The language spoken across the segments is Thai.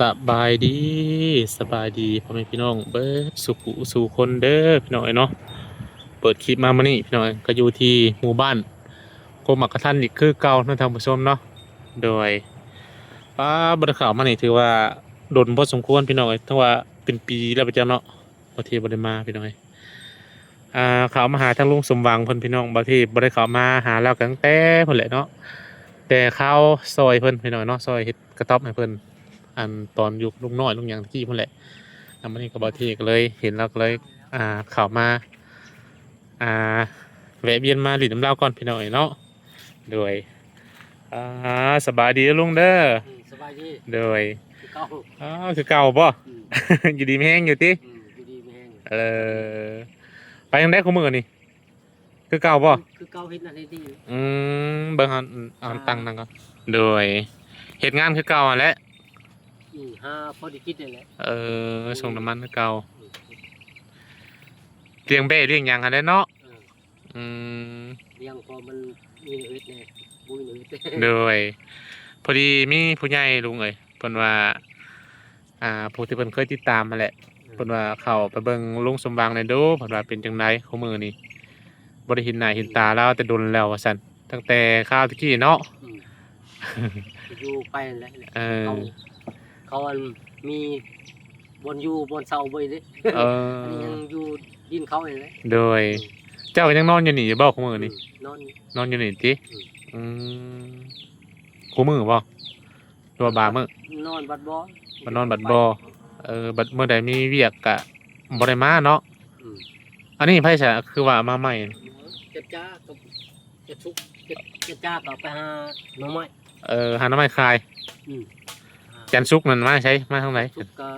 สบายดีสบายดีพ่อแม่พี่น้องเบิดสุขุสู่คนเด้อพี่น้องเอ้ยเนาะเปิดคลิปมามื่อนี้พี่น้องเอ้ยก็อยู่ที่หมู่บ้านโกมักกะทันอีกคือเก่าเนาะท่านผู้ชมเนาะโดยป้าบริข่าวมานี่ถือว่าโดนพอสมควรพี่น้องเอ้ยทั้งว่าเป็นปีแล้วไปจ้าเนาะบางทีบ่ได้มาพี่น้องเอ้ยอ่าข่าวมาหาทางลุงสมหวังเพิ่นพี่น้องบางทีบ่ได้ข่าวมาหาแล้วกันตั้งแต่เพิ่นแหละเนาะแต่ข้าวซอยเพิ่นพี่น้อยเนาะซอยเฮ็ด กระต๊อบให้เพิ่นอันตอนอยู่ลุงน้อยลุงหยังตะกี้เพิ่นแหละอันนี้ก็บ่ที่ก็เลยเห็นแล้วก็เลยอ่าเข้ามาอ่าแวะเวียนมาหลินน้ำเหล้าก่อนพี่น้อยเนาะโดยอ่าสบายดีเด้อลุงเด้ออืมสบายดีโดยคือเก่าอ๋อคือเก่าบ่อืมอยู่ดีมีแห้งอยู่ติอืมอยู่ดีไม่แห้งเออไปยังได้ของมื้อนี่คือเก่าบ่คือเก่าเฮ็ดนั่นเฮ็ดนี่อืมเบิ่งเอาเอาตังค์นั่นก่อนโดย เฮ็ดงานคือเก่าหั่นแหละอืมหาพอดีกินนี่แหละเออส่งน้ำมันคือเก่าอืมเลี้ยงเบ้เลี้ยงหยังกันได้เนาะเอออืมเลี้ยงพอมันมีเฮ็ดแน่บุยเฮ็ดโดยพอดีมีผู้ใหญ่ลุงเอ้ยเพิ่นว่า อ่าผู้ที่เพิ่นเคยติดตามมาแหละ เพิ่นว่าเข้าไปเบิ่งลุงสมบังในอยเดูเพิ่นว่าเป็นจังไดของมือนี่บ่ได้เห็นหน้าเห็นตาแล้วแต่โดนแล้วว่าซั่นตั้งแต่ข้าวตะกี้เนาะ อืม อยู่ไปนั่นแหละเออ เขาเขาอันมีบนอยู่บนเสาบ่ได้เออันนี้อยังอยู่ดินเขานี่แหละโดย เจ้ายังนอนอยู่นี่อยู่บ่ของมือนี่มนอนอยู่ นอนอยู่นี่ติอืม อืมคู่มือบ่หรือว่าบางมื้อนอนบัดบ่มานอนบัดบ่เออบัดเมื่อใดมีเวียกก็บ่ได้มาเนาะอืมอันนี้ไผซะคือว่ามาใหม่จะจ้ากับจะทุกจะจะจ้าก็ไปหาหน่อไม้ เออหาหน้ำไม้คายอืม จันทร์ซุกนั่นมาใช้มาทางไหนทุกก็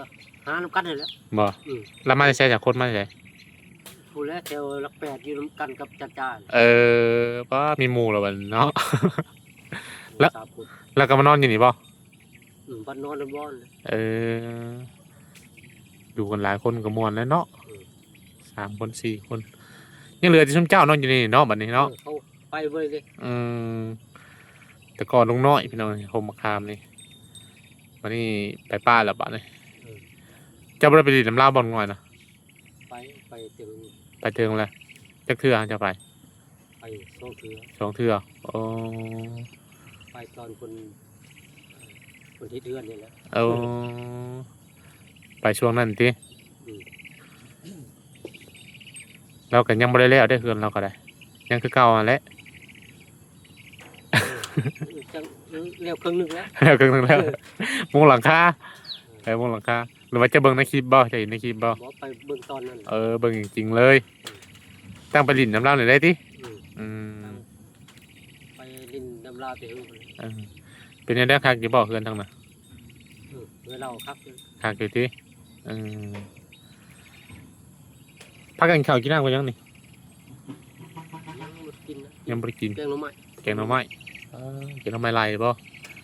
หาน้ำกันนี่แหละ บ่อืม แล้วมาใช้จากคนมาใช้ผู้แลแถวลักแปดอยู่น้ำกันกับจ้าจ้าเออป้ามีหมู่แล้วบัดเนาะ แล้ว สามคนแล้วก็มานอนอยู่นี่บ่อืมบ้านนอนนบ้านเลย เออดูกันหลายคนก็ม่วนแล้วเนาะอืม สามคนสี่คน ยังเหลือที่ชุมเจ้านอนอยู่นี่เนาะบัดนี้เนาะออเขาไปเว้ยเลยอืม แต่ก่อนลุงน้อยพี่น้องโฮมมะขามนี่วันนี้ไปป้าแล้วบัดนี้เออเจ้าบ่ได้ไปดีน้ำลาวบ่ง่อยนะไปไปเต็มไปเทิงแล้วจักเทื่อจะไปไปสองเถือสองเทื่อโอ้ไปตอนคนคนที่เดือนนี่แหละเอาไปช่วงนั้นติอืมเราก็ยังบ่ได้แล้วได้อเฮือนเราก็ได้ ยังคือเก่าอันแหละ เออจังเร็วครึ่งหนึงแล้วแล้วก็นึงแล้วมุงหลังคาไปมุงหลังคาหรือว่าจะเบิ่งในคลิปบ่จะเห็นในคลิปบ่บอกไปเบื้องตอนนั้นเออเบิ่งจริงๆเลย ตั้งไปลิ้นน้ำลาวหน่อยได้ติอืมอืมไปลินดำลาวไปหื้อเออเป็นจังได๋คักอยู่บ่เฮือนทางน่ะเออเวลาครับคักอยู่ติเออพักกันข้าวกินน้ำกันยังนี่ยังบ่กินนะยังบ่ได้กินแกงหน่อไม้แกงหน่อไม้ เออแกงหน่อไม้ลายบ่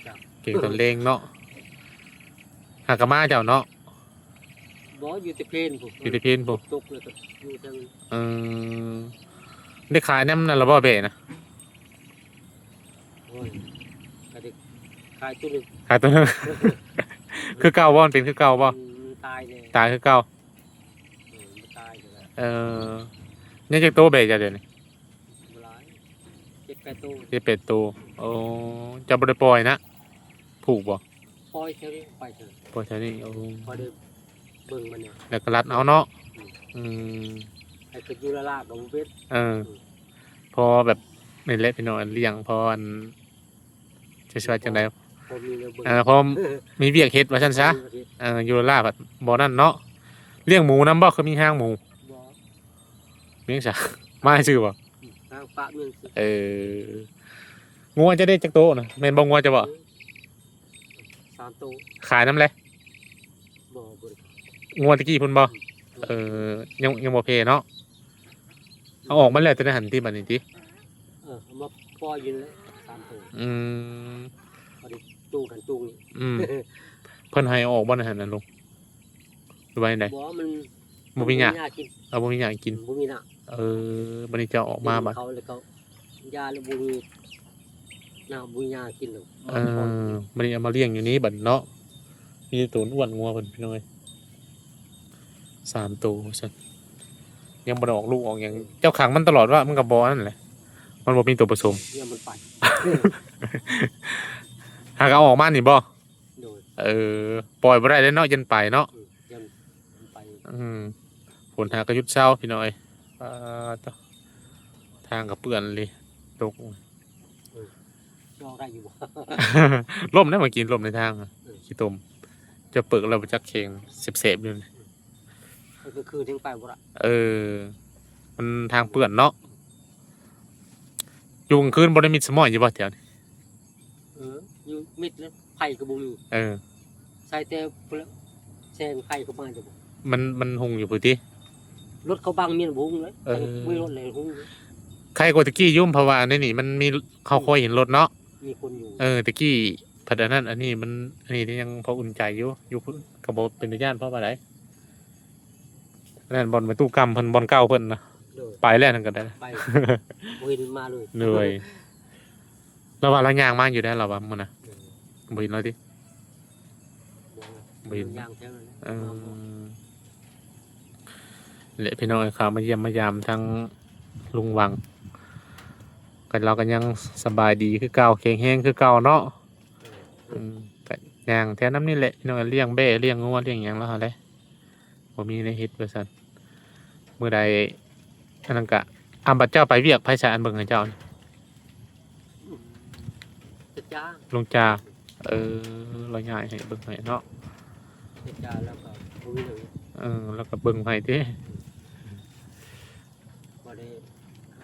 จ้ะเก่งตอนเลงเนาะหากะมาเจ้าเนาะบ่อยู่แต่เพลนผมอยู่ที่เพนบ่ตกเลยก็อยู่ทางเออได้ขายน้ำนั่นละบ่เบะนะโอ้ยก็ได้ขายตัวหนึงขายตัวนึงคือเก่าบ่มันเป็นคือเก่าบ่มันตายเลยตายคือเก่าเออมันตายเลยนะเออยังจากโตเบะจ้ะเดี๋ยวนี้บ่หลายเจ็ด แปดตัวที่เป็ดโตโอ้จะบ่ได้ปล่อยนะ ผูกบ่ปล่อยเท่านี้ไปเถอะปล่อยแถวนี้โอ้พอได้เบิ่งมันเนี่ยแล้วก็รัดเอาเนาะอืมไอ้คืออยู่ละลาดของเพชรเออ พอแบบนี่แหละพี่น้องเลี้ยงพออันจะช่วยจังไดพอมีเงินเบิ่งเออพอมีเวียกเฮ็ดว่าซั่นซะเอออยู่ล่าแบบบ่นั่นเนาะเลี้ยงหมูนํบ่คือมีห้างหมูบ่เลี้ยงซะมาให้ซื้อบ่ทางปะเมืองสิเอองัวจะได้จักโตนะแม่นบ่งัวจะบ่สามตัวขายน้ำเลยบ่บ่ได้งัวตะกี้พุ่นบ่เออยังยังบ่เพเนาะเอาออกมาแล้วแต่ในหันที่บัดนี้ติเออเอามาปล่อยอยู่เลยสามตัวอืมจูงกันจูงนี่อืมเพิ่นให้เอาออกบ่ในหันนั่นลุงหรือว่าจังไดบ่มันบ่มีหยังหญ้ากินเอาบ่มีหยังกินบ่มีหน้า เออบัดนี้จะเอาออกมาบัดเขาเลยเขายาแล้วบ่มีหน้าบ่มีหญ้ากินหรอกเออบัดนี้เอามาเลี้ยงอยู่นี้บัดเนาะมีแต่ตัวอ้วนงัวเพิ่นพี่น้อยสามตัวซั่นยังบ่ได้ออกลูกออกหยังเจ้าขังมันตลอดว่ามันก็บ่นั่นแหละมันบ่มีตัวผสมเนี่ยมันไปหากเอาออกมานี่บ่โดยเออปล่อยบ่ได้แล้วเนาะยันไปเนาะอืมยังมันไปอืมฝนหากระยุดเช้าพี่น้อยอ่าต่อ ทางกับเปื่อนเลยตกย่อได้อยู่บ่ล่มได้มากินล่มในทางอะเออขี้ตม จะเปิดเราไปจักเคียงเสบๆอยู่นี่มันก็คือทิ้งไปบ่ละเออ มันทางเปื่อนเนาะอยู่กลางคืนบริมิดสมอยอยู่บ่แถวนี้เอออยู่มิดแล้วไผ่ก็บ่มีเออใส่แต่เปลือกแซงไผ่เข้ามาจะบ่มันมันหงอยู่พื้นที่ รถเขาบังเมียนบุ้งเลยเออ ไม่รถเลยหุ้งเลยใครกว่าตะกี้ยุ่มเพราะว่าในนี่มันมีเขาคอยเห็นรถเนาะมีคนอยู่เออตะกี้ผัดอันนั้น อันนี้มันอันนี้ยังพออุ่นใจอยู่อยู่พุ่นกระบอกเป็นญาติเพราะว่าไหนนั่นบอลมาตู้กรรมเพิ่นบอลเก้าเพิ่นนะโดยไปแล้วนั่นก็ได้ ไปบ่เห็นมาเลยเหนื่อยเราว่าเรายางมากอยู่ได้เราว่ามันนะเออบ่เห็นเลยดิบ่บ่เห็น ยางแท้เลยนะเออ เละพี่น้องเขามาเยี่ยมมายามทั้งลุงวัง กันเรากันยังสบายดีคือเก่าแข็งแห้งคือเก่าเนาะอืมกันย่างแท้น้ำนี่แหละพี่น้องเลี้ยงแบ่เลี้ยงงัวเลี้ยงหยังแล้วอะไรบ่มีในเฮ็ดเพื่อซั่นมื้อใดอันนั้นกะอำบัดเจ้าไปเวียกไผสารเบิ่งให้เจ้านี่จะจ้าลุงจาเออเราย้ายให้เบิ่งให้เนาะจะจ้าแล้วก็บ่มีเลยเออแล้วก็เบิ่งให้ติ บ่ได้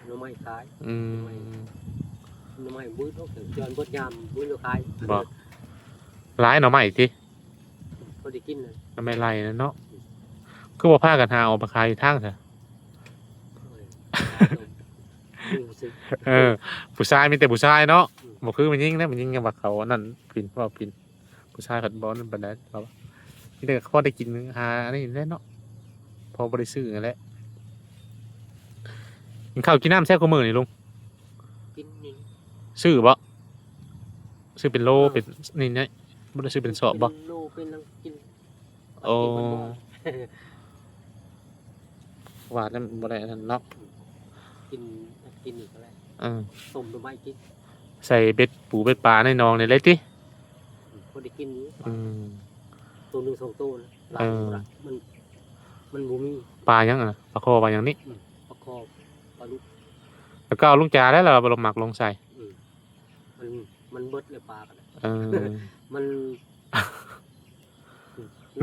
ห น่อไม้ขายอืมหน่อไม้บื้อเนาะจอนเบิดยามบื้อแล้วขายบ่หลายหน่อไม้ติบ่ได้กินเลยทำไมไรนะเนาะคือบ่พากันหาเอาไปขายอยู่ทางซะรู้สึกเออผู้ชายมีแต่ผู้ชายเนาะอืมบ่คือมันยิ่งนะมันยิ่งยังว่าเขาอันนั่นปินว่าปินผู้ชายผัดบอลนั่นปานนั้นเราที่ได้พอได้กินหาอันนี้แหละเนาะพอบ่ได้ซื้อนั่นแหละกิน ข้าวกินน้ำแซ่บกว่ามื้อนี่ลุงกินนี่ซื้อบ่ซื้อเป็นโลเป็นนี่เนี่ยบ่ได้ซื้อเป็นสอบบ่เป็นโลเป็นนังกินโอ้ว่านั่นบ่ได้อันนั่นเนาะกินกินอีกอะไรเออต้มหน่อไม้กินใส่เบ็ดปูเบ็ดปลาในหนองนี่เลยติบ่ได้กินนี้อืมตัวหนึงสองตัวนะหลายเออตัวละมันมันบ่มีปลายังอะปลาคอปลายังนี่ประกอบปลาลูก แล้วก็เอาลุงจาได้แล้วเราไปลงหมักลงใส่อืมมันมันเบิดเลยปลากันเออ มัน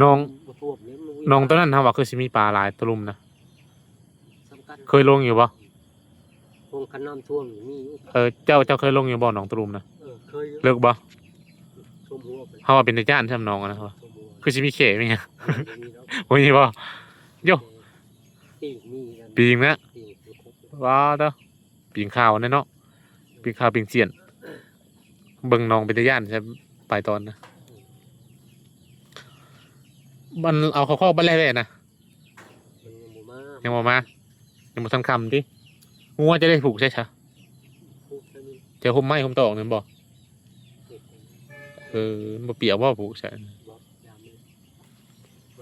น้อง บ่ท่วมเนี่ยมันวิ่น้องตัวนั้นทำว่าคือสิมีปลาหลายตวลุมนะ สำคัญเคยลงอยู่บ่วงคันน้ำท่วมอยู่นี่อยู่เออเจ้าเจ้าเคยลงอยู่บ่หนองตวลุมนะเออเคยอยู่เลิกบ่ท่วมหัวไปเฮาว่าเป็นตาจ้านใช่น้องอะนะครับท่วมหัวคือสิมีเขไหมเนี่ยเออบ่มีแล้วบ่มีบ่ โย่ ปีกมีกันปีงนะปีกคือครบว้าวเด้อ ปีงข้าวนั่นเนาะปีงข้าวปีงเสียน เบิ่งน้องเป็นตาย่านใช่ไปตอนนะมันเอาเข้าเข้าบ้านแรกๆนะมันยังบ่มายังบ่มายังบ่ทันคำติงัวจะได้ผูกใช่ซะพูดแค่นี้เจอห่มไม้ห่มตอกเนั่นบ่เด็กเออบ่เปียกบ่าผูกใช่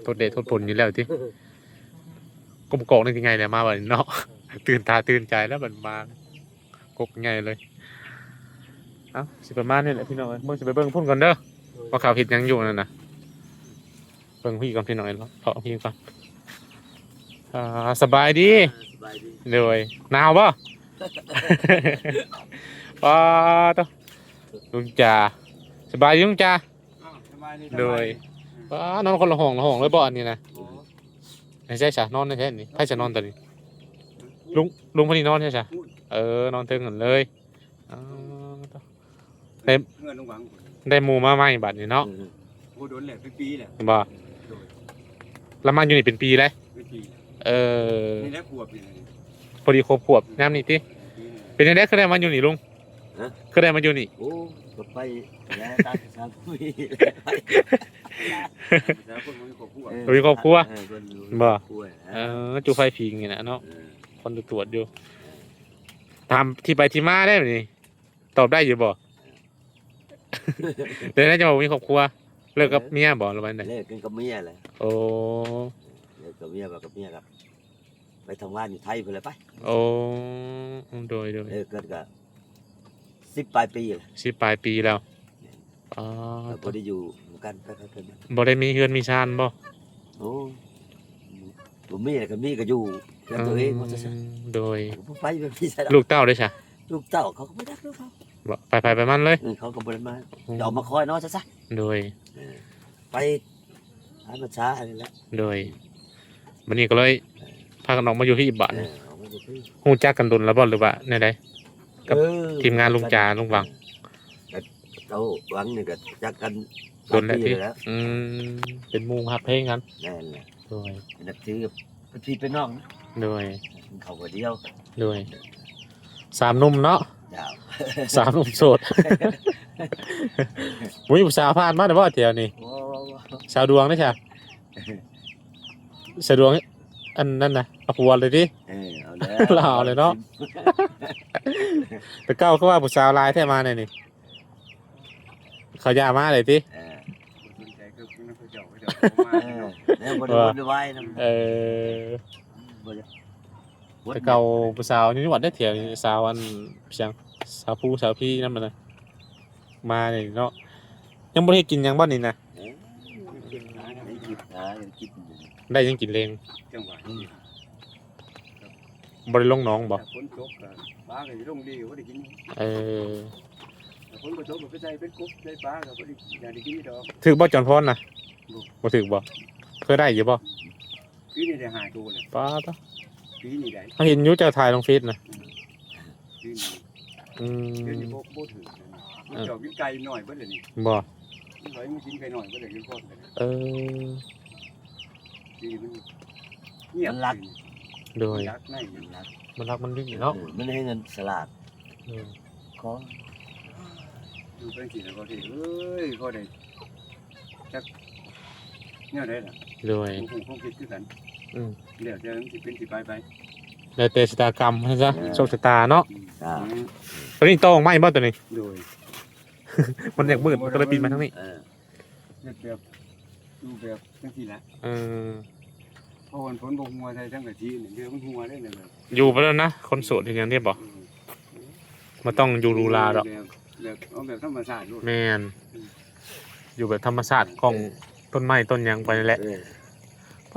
โทษเดชโทษผลอยู่แล้วที่กลมกอกนี่ยังไงเนี่ยมาแบบเนาะตื่นตาตื่นใจแล้วมันมา กกไงเลยเอ้าสิประมาณนี้แหละพี่น้องเอ้ยมึงสิไปเบิ่งพุ่นก่อนเด้อว่าเขาเห็ดหยังอยู่นั่นน่ะเบิ่งพี่ก่อนพี่น้อยเพาะพี่ก่อนอ่าสบายดีสบายดีเลยหนาวป่ะป้าตัวลุงจ่าสบายดีลุงจ่าโดยป้านอนคนละห้องละห้องเลยบ่อันนี้นะโอ้ไม่ใช่จ้ะนอนในแท้นี่ไพ่จะนอนตัวนี้ลุงลุงพอดีนอนใช่จ้ะ เออนอนเทิงกันเลยอ๋อเต็มเงินลงหวังได้หมูมาใหม่บัดนี้เนาะโอ้โดนแหละเป็นปีแหละเห็นบ่แล้วมาอยู่นี่เป็นปีแล้วเป็นปีเออนี่แหละขวบอยู่เลยพอดีครบขวบน้ำนี่ติปีหนึ่งเป็นยังไงคือได้มาอยู่นี่ลุงฮะคือได้มาอยู่นี่โอ้ก็ไปแล้วตาสามคุยแล้วคนมันมีครอบครัวมีครอบครัวเออคนอยู่บ่ครอบครัวเออจูไฟพิงนี่นะเนาะเออคนตรวจอยู่ ถามที่ไปที่มาได้ไหมนี่ตอบได้อยู่บ่ เดี๋ยวน่าจะบอกมีครอบครัว เลิกกับเมียบ่หรือว่าไงเลิกกันกับเมียแหละโอ้เลิกกับเมียแบบกับเมียครับ ไปทำงานอยู่ไทยไปเลยไปโอ้โดยโดยเลิกกันก็สิบปลายปีแหละสิปลายปีแล้วอ๋อแล้วก็ได้อยู่กันไปไปไปมาบ่ได้มีเฮือนมีชานบ่โอ้ผมมีกับมีก็อยู่ กับตัวเองว่าจะใช่อืมโดยผมไปแบบนี้ใช่หรอลูกเต้าด้วยใช่ลูกเต้าเขาก็ไม่รักลูกเขาบ่ไปไปไปมันเลยเออเขาก็บริมาเดี๋ยวมาคอยเนาะซะซะโดยเออไปหามาช้าอะไรแหละโดยวันนี้ก็เลยพากันออกมาอยู่ที่บ้านเออเอามาอยู่ที่ฮู้จักกันดนแล้วบ่หรือว่าแนวใดกับเออทีมงานลุงจาลุงหวังเราหวังนี่ก็จักกันโดนแล้วปีที่แล้วอืมเป็นหมู่ฮับเพลงกันแน่นแหละโดยเป็นนักถือเป็นพี่เป็นน้องนะ โดยเขาก็เดียวโดยสามหนุ่มเนาะดาวสามหนุ่มโสดมุ้ยผู้สาวผ่านมาแต่ว่าเที่ยวนี่โอ้โหสาวดวงนี่ใช่สาวดวงอันนั้นนะเอาผัวเลยดิ เออเอาแล้วลาวเลยเนาะ แต่เก้าเขาว่าผู้สาวลายแท้มาเนี่ยนี่เขาอยามาเลยดิเออสนใจคือคุณนักเจ้าเจ้ามาเออแล้วบริวารบริวารนะเออ บ่ได้แต่เก่าผู้สาวนี่วัดได้เที่ยวนี่สาวอันเพียงสาวผู้สาวพี่นั่นมันนะมาเนี่ยเนาะยังบ่ได้กินหยังบ้านนี่นะเออได้กินอ่ายังกินอยู่ได้ยังกินเลงจังหวะนี้บ่ได้ลงหน้องบ่ฝนตกก็ปลาก็สิลงดีว่าได้กินเออฝนบ่ตกก็ไปใส่เป็นกบใส่ปลาก็บ่ได้อยากได้กินดอกถึกบ่จอนพรนะบ่ถึกบ่เคยได้อยู่บ่ ปีนี้ได้หายตัวเลยป้าตะปีนี้ได้เขาเห็นอยู่เจ้าถ่ายลงเฟซนะปีนี้อืเดี๋ยวนี้มบ่บ่ถือมันจอกกินไก่หน่อยเบิดเลยนี่บ่มันไหลมันกินไก่หน่อยเบิดเลยกินพอดเลยเออปีนี้มันเงียบโดยยักในมันรักมันรักมันดีเนาะเออมันให้เงินสลาดเออขอดูเป็นสิแล้วก็ที่เอ้ยก็ได้จักเนี่ยได้ล่ะโดยคงคงคิดคือกัน อืมเดี๋ยวจะสิเป็นสิไปไปแล้วแต่ชะตากรรมนะจ๊ะโชคชะตาเนาะจ้าตัวนี้โตออกไหมบ่ตัวนี้ โดยมันอยากมืดมันก็เลยปีนมาทางนี้เออแบบดูแบบจังซี่ละเออเพราะวันฝนบ่หัวใส่ทั้งกะทินี่เดี๋ยวมันหัวได้เลยแบบอยู่ไปแล้วนะคนโสดอย่างนี้บ่มาต้องอยู่ดูลาดอกแบบแบบเอาแบบธรรมชาติโลดแมนอยู่แบบธรรมชาติของต้นไม้ต้นหยังไปนั่นแหละ เออ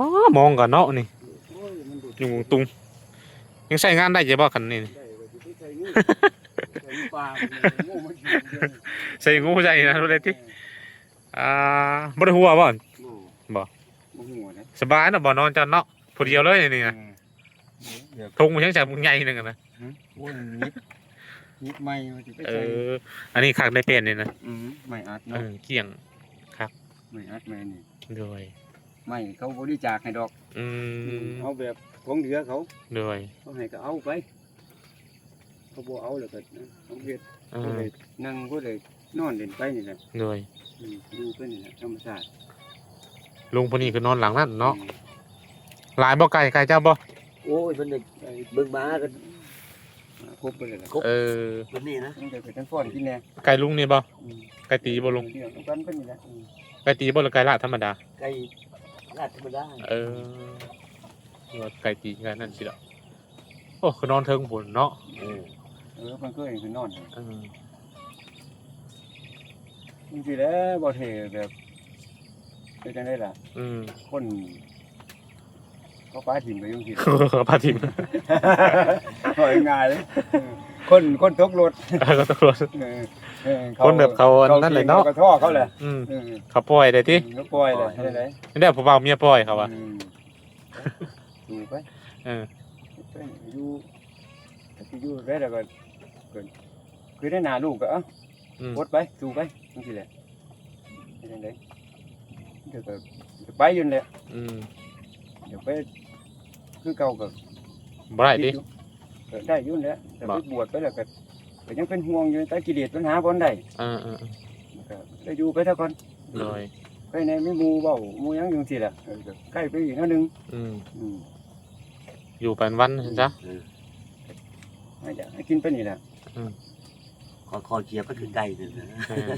ป้ามองกันเนาะนี่โอ้ยมันดูดอยู่ตุงยังใช้งานได้ใช่บ่คันนี้นี่ได้ว่าสิไปใส่งูใส่งูปลางูมันกินเด้อใส่งูใส่นะดูเลยติอ่าบ่ได้หัวบ่บ่บ่บ่หัวนะสบายเนาะบ่นอนจันเนาะผู้เดียวเลยนี่นะแบบทงมันยังจากมึงใหญ่นึงอะนะโอ้ยยิบยิบไม้ว่าสิไปเอใส่ออันนี้คักได้เป็นนี่นะอืมไม่อัดเอเนาะอเกี่ยงไม่อัดแม่นี่โดย ไม่เขาบริจาคให้ดอกอืมเอาแบบของเหลือเขาโดยเขาให้ก็เอาไปเขาบ่เอาแล้วก็เอาเฮ็ดเอก็อเลยนั่งก็เลยนอนเล่นไปนี่แหละโดยอืมอยู่ไปนี่แหละธรรมชาติลุงพวกนี้คือนอนหลังนั่นเนาะหลายบ่ไก่ไก่เจ้าบ่โอ้ยมันเด็กเบิ่งมากันครบไปเลยล่ะเออคนนี้นะตั้งแต่ไปทั้งฟ้อนกินแน่ไก่ลุงนี่บ่อืมไก่ตีบ่ลุงเดี๋ยวต้องกันไปนี่แหละอืมไก่ตีบ่หรือไก่ลาดธรรมดาไก่ ลาดธรรมดาเออว่าไก่ตีกันนั่นสิดอกโอ้คือนอนเทิงผลเนาะเออเออมันก็เห็นคือนอนเออจริงๆแล้วบ่เท่แบบเป็นจังได๋ล่ะ อืมคนเขาป้าถิ่มไปยุ่งสิพาทิม หอยง่ายเลย คนคนตกรถก็ตำรวจเออเออคนแบบเขาอันนั่นเลยเนาะ ขกระท่อเขาแหละอืมเออเขาปล่อยได้ติเขาปล่อยเลยใช่ไหมนี่ได้ผู้บ่าวเมียปล่อยเขาว่าอืมอยู่ไปเออไปอยู่แต่ที่อยู่ได้แล้วก็เกินคือได้หนาลูกก็เอ้า อืม วดไปสู่ไปจังซี่แหละเป็นจังไดเดี๋ยวก็เดี๋ยวไปอยืนนแหละอืมเดี๋ยวไปคือเก่าก็บ่ได้ดิคิอยู่ก็ ได้อยุ่นนแหละแต่บ่ไปบวชไปแล้วก็ก็ยังเป็นห่วงอยู่แต่กิเลสปัญหาบ่ได้เออเออเออก็ได้อยู่ไปเท่าก่อนโดยไปในไม่หมูเบาหมูหยังอยู่สิแหละเออก็ใกล้ไปอีกนิดนึงอืมอืมอยู่เป็นวันซะเออให้จะให้กินไปนี่แหละคอคอเคียบก็คือไก่นั่นนะเออ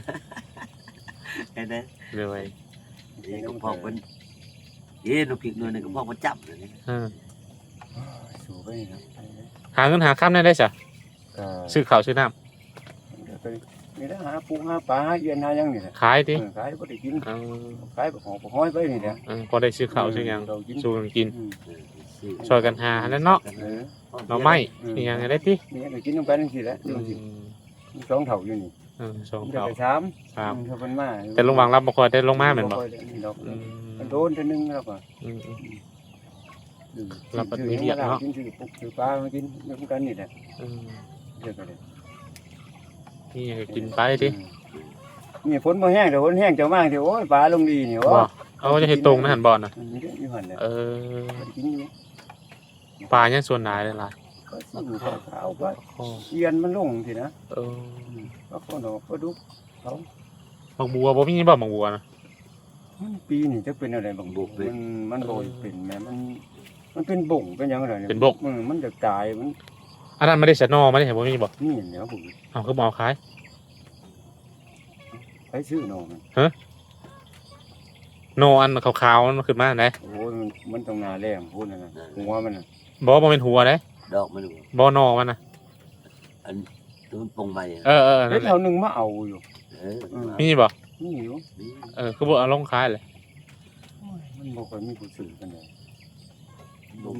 ไอ้นั่นเลยเองก็พอกมันเอ๊ะลูกพริกหน่วยหนึงก็พอกมันจับเลยนี่เออสูไปนี่นะ หาเงินหาข้ามได้ได้จ้ะก็ซื้อข้าวซื้อน้เดี๋ยวไปมีแต่หาปูหาปลาหาเอียนหาหยังนี่แหละำขายดิเออขายบ่ได้กินเอาขายบ่หอบ่ห้อยไปนี่แหละเออพอได้ซื้อข้าวซื้อหยังเรากินสู้กันกิน อืมเออซื้อช่วยกันหาแล้วเนาะเออหน่อไม้มีหยังได้ติมีหยังก็กินนำกันจังซี่แหละอืจังซี่มมีสองเท่าอยู่นี่เออสองผมจะเท่าไปสามสามอืถ้าเพิ่นมาแต่ลุงหวังรับบ่ค่อยได้ลงมาแม่นบ่ค่อยได้นี่ดอกอืมมันโดนเทื่อนึงแล้วก็อืมอืมอืม รับบัดนี้เรียกเนาะกินซื้อปุ๊กซื้อปลามากินนำกันนี่แหละอืมเรียกกันเลยนี่ก็กินไปดินี่ฝนบ่แห้งเดี๋ยวฝนแห้งเจะมากเดี๋ยวโอ้ยปลาลงดีนี่บ่โอ้ยเอาจะเฮ็ดตรงนะหันบ่อน่ะมันก็อยู่หั่นแหละเออมันกินอยู่ปลายังส่วนหลายเลยล่ะก็ซื้อข้าวขาวก็โอ้เอียนมันลงสินะเอออืมก็ข้าวหนอกก็ดุกเขาบักบัวบ่มีบ่บักบัวนะมันปีนี่จะเป็นอะไรบางบุกมันมันโดยเป็นแม่มัน มันเป็นบ่งเป็นหยังไงเป็นบ่งอืมมันจะตายมันอันนั้นไม่ได้สนอไม่ได้เห็นบ่มีบ่นี่เดี๋ยวผมเอาคือบ่เอาขาย ไปซื้อหนอมันโนอันขาวๆมันขึ้นมาไหนโอ้ยมันมันต้องนาแรงพูดนั่นน่ะหัวมันน่ะบ่บ่เป็นหัวเด้ดอกมันอยู่บ่นอมันน่ะอันตัวมันปงใหม่เออเออเฮ้นั่ยนแหละเท่านึงมาเอาอยู่เออมีบ่นี่อยู่นี่เออคือบ่เอาลงขายเลยโอ้ยมันบ่ค่อยมีผู้ซื้อกันเลย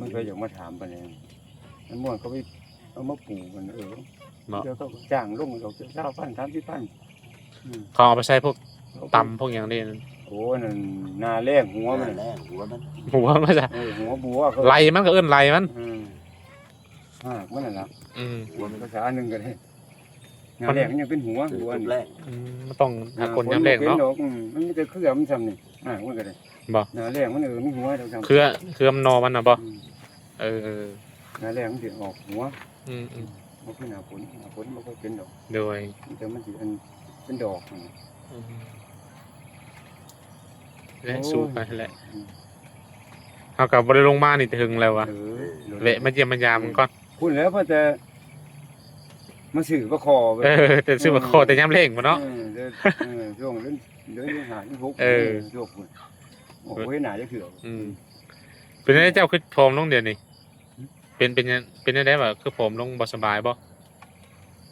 มันก็อยากมาถามปานนี้มันม่วนเขาไปเอามาปลูกมันเออบ่เดี๋ยวเขาก็จ้างลงเราจะเช่าพันสามสิบพันอืมเขาเอาไปใช้พวกตำพวกหยังนี่โอ้นั่นนาแรงหัวมันแรงหัวมันหัวมันจะเออหัวบัวเขาไหลมันก็เอิ้นไหลมัน อืมหากมันน่ะนะอืม หัวมันภาษาหนึ่งก็ได้ งานแรกมันยังเป็นหัวคือหัวต้นนี่แรกอืมมันต้องหาคนยามแรกเนาะป็ดอกอืมมันมีแต่เครือมันซ้ำนี่อ่ามันก็ได้บ่งานแรกมันเออมีหัวเดียวซ้ำเครือเครือมันนอมันน่ะบ่อืมเออเอองานแรกมันสิออกหัวอืมอืมมันคือหน้าฝนหน้าฝนมันก็เป็นดอกโดยแต่มันสิอันเป็นดอกอืมอืมและสู้ไปแหละอืมเอากลับบริลงมานี่ถึงแล้ววะเออเละมาเยี่ยมมายามมันก่อน พูดแล้วพอจะ มาสื่อประคอไปเออแต่ซื้อมาโคแต่ย่ำเล่งมาเนาะเออเดินเออช่วงเดินเดินหาที่พกเออช่วงพุ่นโอ้ยหนาจะเถื่ออืมเป็นได้เจ้าคือพรมลงเดี๋ยวนี้เป็นเป็นยังเป็นได้แบบคือผมลงบ่สบายบ่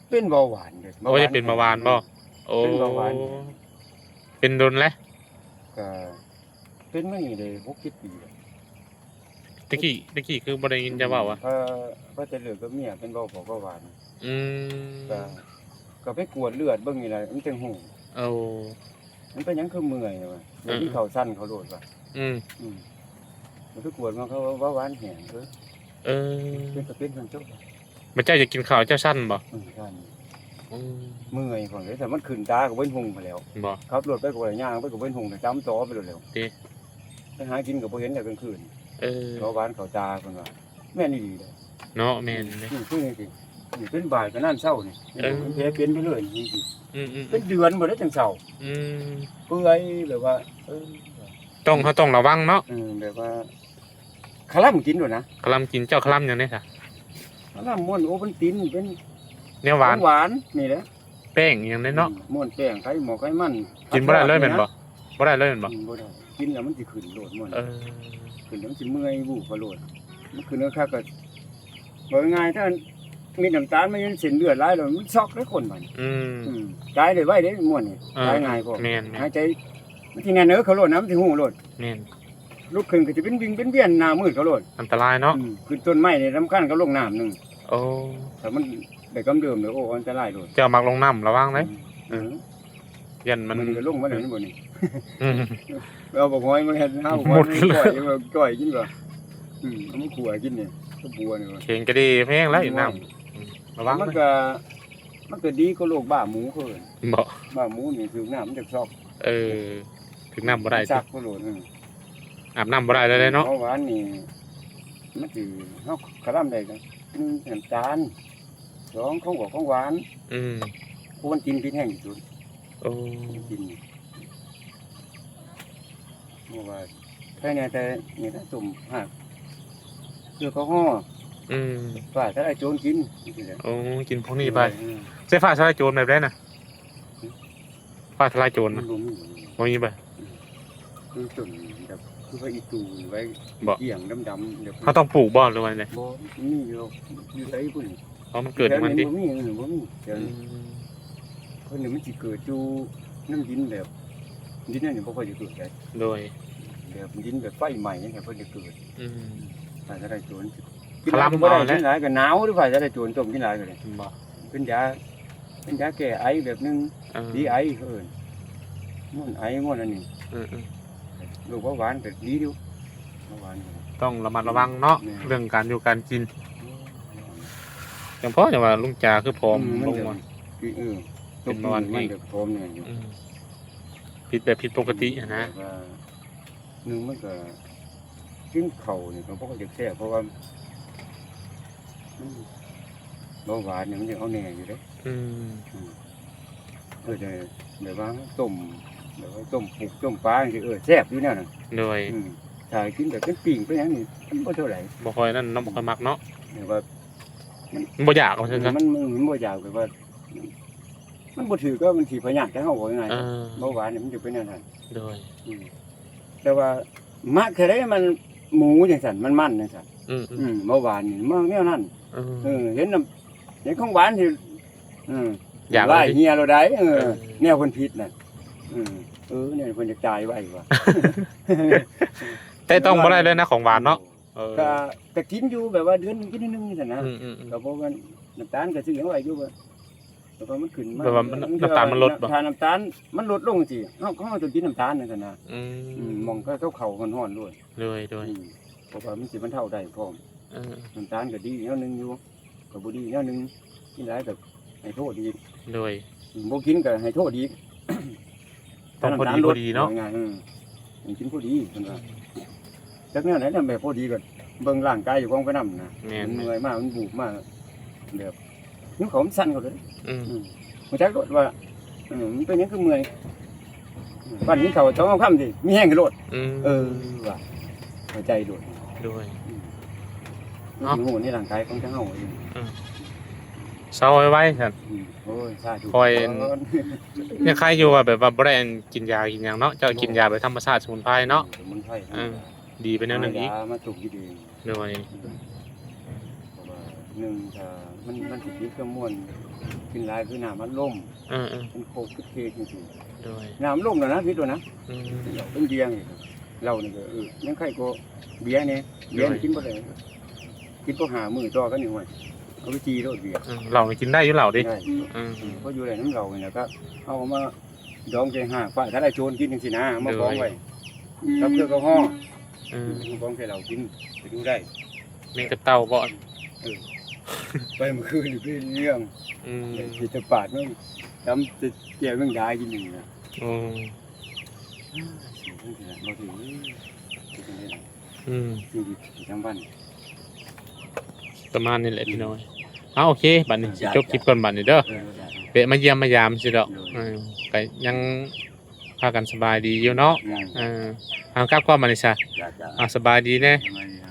เป็นเบาหวานเลยโอ้ยเป็นเบาหวานบ่โอ้เป็นเบาหวานเป็นโดนแล้วก็เป็นมานี่เลยหกเจ็ดปีแล้ว ตะกี้ตะกี้คือบ่ได้ยินจะเว้าอะพอพอจะเลือกกับเมียเป็นเบาของเบาหวานอืมก็ก็ไปกวดเลือดเบิ่งนี่แหละมันจังหูโอ้มันเป็นหยังคือเมื่อยว่ะเออที่เขาสั้นเขาโดดว่ะอืมอืมมันไปกวดมันเขาว่าหวานแห้งเออเออเป็นก็เป็นคนเจ้ามันเจ้าอยากกินข้าวเจ้าสั้นบ่อืมสั้นอืมเมื่อยของเลยแต่มันขึ้นตาก็เว้นหงไปแล้ว บ่ขับรถไปกับย่างไปกับเว้นหงแต่จำต่อไปเร็วดีๆไปหากินกับบ่เห็นแต่กลางคืน เออเขาหวานเขาตาเพิ่นว่าแม่นอี่ดีเลยเนาะแม่นเลย นี่คือนี่สินี่เป็นบ่ายก็นั่นเศร้านี่เออ เป็นแผลเป็นไปเลยนี่สิอืมอืมเป็นเดือนบ่ได้จังเศร้าอืมเปื่อยแบบว่า เออต้องเขาต้องระวังเนาะเออแบบว่าคลั่มกินด้วยนะคลำกินเจ้าคลำอย่างนี้ค่ะคลั่มม่วนโอเป็นตินเป็นเนี่ยหวานของหวานนี่แหละแป้งอย่างนี้เนาะม่วนแป้งไข่หมอไข่มันกินบ่ได้เลยแม่นบ่บ่ได้เลยแม่นบ่อืมบ่ได้กินแล้วมันสิขึ้นโลดม่วน เออ ขึ้นแล้วมันสิเมื่อยบูบก็โลดมันขึ้นแล้วค่าก็บ่ง่ายถ้ามีน้ำตาลมันยังเส้นเลือดไหลแล้วมันช็อกได้คนมันอืมอืมตายได้ไว้ได้ม่วนนี่เออตายง่ายพอแม่นแม่หานยใจมันสิแน่นเด้อเขาโลดนะมันสิหูโลดแม่นลุกขึ้นก็จะเป็นวิ่งเป็นเวียนหน้ามืดเขาโลดอันตรายเนาะอืมขึ้นต้นไม้นี่สำคัญก็ลงน้ำหนึงโอ้แต่มันได้กำเดิมเด้อโอ้อันตรายโลดเจ้ามักลงน้ำระวังเลยเออ ยันมัมันนก็ลงมาแล้วนี่บ่นี่อืม เอาบอกหอยมาเฮ็ดเฮาหมดเลยก่อยมาก่อยกินบ่อืมเอามันขัวกินนี่ก็บัวนี่ว่ะเข่งก็ดีแพงแล้วอยู่น้ำอืมระวังมันเลยก็มันก็ดีก็โรคบ้าหมูเพิ่นบ่บ้าหมูนี่ถึงน้ำมันจะชอบเออ ถึงน้ำบ่ได้ซัสิกก็โลดอืม อาบน้ำบ่ได้เลยเนาะเพราะ หวานนี่มันสิเฮาคลำได้กันกินน้ำตาลสองของหวานของหวานอืมควรกินพริกแห้งที่สุด โอ้กินเพราะว่าแค่นี้แต่นี่ถ้าตุ่มหักเกลือเขาห่ออืมฝ่าถ้าได้โจรกินนี่สิแหละโอ้กินพวกนี้ไปอืมใช้ฟ้าใช้โจรแบบได้น่ะฟ้าทลายโจรมันะนบ่มีบ่มีบ่คือต้นแบบคือว่าอีตูไว้บ่เกี่ยงดำๆเดี๋ยวเขาต้องปลูกบ่หรือว่าไงบ่มีอยู่อยู่ไสพุ่นเพราะมันเกิดจากมันดิบ่มีเออบ่มีเดี๋ยวอืนี้มเพิ่นนี่มันสิเกิดอยู่น้ำดินแบบดินนั่นนี่บ่ค่อยจะเกิดได้โดยแบบดินแบบไฟใหม่นี่ครับเพิ่นจะเกิดอืมถ้าจะได้โจรคลำบ่ได้เอาแล้ว กินหลายก็หนาวหรือว่าจะได้โจรต้มกินหลายก็ได้บ่เป็นยาเป็นยาแก้ไอแบบนึงเออดีไอเอิ้นม่วนไอม่วนอันนี้อืมอืมลูกเบาหวานก็ดีอยู่เบาหวานก็ ต้องระมัดระวังเนาะแม่ เรื่องการอยู่การกินอย่างพ่ออย่างว่าลุงจาคือผอมอืลงจะมา คือเออ เป็นนอนมันอีกแบบพร้อมเนี่ยอยู่อืมผิดแบบผิดปกติอะนะแต่ว่าหนึ่งมันก็กินเข่าวนี่ก็บ่ค่อยจะแซ่บเพราะว่ามันเบาหวานเนี่ยมันจะเอาแหน่อยู่เด้ อืมเออจะแบบว่าต้มแบบว่าต้มปลูกต้มปลาอย่างเงี้ยเออแซ่บอยู่เนี่ยนะโดยอืมถ้ากินแบบเป็นปิ่งเป็นหยังนี่มันบ่เท่าไหร่บ่ค่อยนั่นเน้องบ่ค่อยมักเนาะแต่ว่ามันบ่อยากเอามัใช่นไหมมันมันบ่อยากแบบว่า มันบ่ถือก็มันสิพยากแต่เฮาบ่ยังไงเออเบาหวานเนี่ยมันจะเป็นอย่างนั้นโดย อืมแต่ว่ามักแค่ได้มันหมูจังซั่นมันมันจังซั่นอืมอืมอืมเบาหวานนี่มันแนวนั้นเอเอออเห็นน้ำเห็นของหวานที่อืมอยากไล่เลยเฮียเราได้เออเออ แนวเพิ่นผิดน่ะอืมเออเนี่ยเพิ่นจะจ่ายไว้ว่ะแต่ต้องบ่ได้เลยนะของหวานเนาะเออก็ก็กินอยู่แบบว่าเดือนกินนิดนึงนี่ซั่นนะอืมอืมอืมก็เพราะว่าน้ำตาลก็ซื้อเอาไว้อยู่ว่า แต่ว่ามันขึ้นมาแบบว่ามันน้ำตาลมันลดบ่ถ้าน้ำตาลมันลดลงสิเฮาเฮาต้องกินน้ำตาลนั่นซั่นนะอือืมมมองก็เขาๆฮ้อนๆด้วยโดยโดยอืมเพราะว่ามันสิบรรเทาได้พร้อม เออน้ำตาลก็ดีแนวหนึงอยู่ก็บ่ดีแนวหนึงกินหลายก็ให้โทษอีกโดยบ่กินก็ให้โทษอีกต้องพอดีพอดีเนาะง่ายๆอืมให้กินพอดีเพิ่นว่าจักแนวไหนทำแบบพอดีก็เบิ่งร่างกายอยู่ของไปนำนะ แม่นมันเหนื่อยมากมันบูบมากแบบ นิ้วเขามันสั่นเขาเลยอืมอืมมันจักรถว่าเออมันเป็นหยังคือเมื่อยวันนี้เขาต้องเอาคำดิมีแห้งกันรถอืมเออว่าหัวใจโดดโดยมันเอ้าสิหูในร่างกายของเจ้าเฮาเองเศร้าไว้ไว้ครับ อืมโอ้ยสาธุคอย ยังใครอยู่ว่าแบบว่าบ่ได้กินยากินหยังเนาะเจ้ากินยาแบบธรรมชาติสมุนไพรเนาะ สมุนไพรเออดีไปแนวหนึงอีกหายามาตุกอยู่ดีโดยเพราะว่า หนึ่งถ้ามันมันสิมีเครื่องม่วนกินหลายคือน้ำมันล่มเออเออเป็นโคกคือเคจริงโดยๆน้ำล่มแล้วนะพี่ตัวนะอืม เป็นเบียร์นี่เรานี่ก็เออยังใครก็เบียร์เนี่ยเบียร์นี่กินบ่ได้กินก็หามือต่อกันนี่ว่าเอาไปจีโรดเบียร์อืมเรากินได้อยู่เหล่าดิได้อืม เพราะอยู่ในน้ำเราเนี่ยก็เอามาดองใจห้าฝ่ายถ้าได้โจรกินจังซี่นะเอามาบองไว้รับเพื่อก็ห่ออืมมาบองใส่เรากินไปดูได้ แม่งกระเต่าบ่ ไปเมื่อคืนนี่เป็นเรื่องอืมที่จะปาดมันจำจะเกี่ยวเรื่องยายกินนี่นะอืมเราถือที่เป็นเรื่องอืมที่ดีที่ทำบ้านประมาณนี้แหละพี่น้อยเอาโอเคบัดนี้สิจบคลิปก่อนบัดนี้เด้อ เออเปะมาเยี่ยมมายามสิดอกเออก็ยังพากันสบายดีอยู่เนาะอืมเออเอากลับก่อนมานี่ซะจ้าจ้าเอาสบายดีแน่ทำไมอะ